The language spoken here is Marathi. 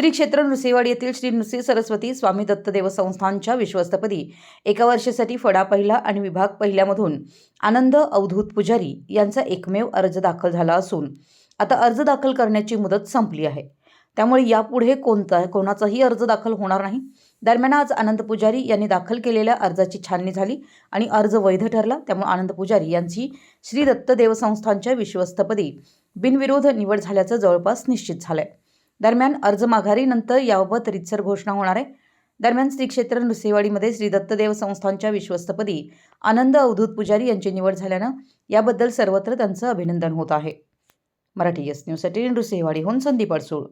श्री क्षेत्र नृसिंहवाड येथील श्री नृसिंह सरस्वती स्वामी दत्तदेव संस्थानच्या विश्वस्तपदी एका वर्षासाठी फडा पहिला आणि विभाग पहिल्यामधून आनंद अवधूत पुजारी यांचा एकमेव अर्ज दाखल झाला असून आता अर्ज दाखल करण्याची मुदत संपली आहे. त्यामुळे यापुढे कोणता कोणाचाही अर्ज दाखल होणार नाही. दरम्यान आज आनंद पुजारी यांनी दाखल केलेल्या अर्जाची छाननी झाली आणि अर्ज वैध ठरला. त्यामुळे आनंद पुजारी यांची श्री दत्त देवसंस्थानच्या विश्वस्तपदी बिनविरोध निवड झाल्याचं जवळपास निश्चित झालं आहे दरम्यान अर्ज माघारीनंतर याबाबत रितसर घोषणा होणार आहे. दरम्यान श्री क्षेत्र नृसिंहवाडीमध्ये श्री दत्तदेव संस्थानच्या विश्वस्तपदी आनंद अवधूत पुजारी यांची निवड झाल्यानं याबद्दल सर्वत्र त्यांचं अभिनंदन होत आहे. मराठी एस न्यूजसाठी नृसिंहवाडीहून संदीप अडसूळ.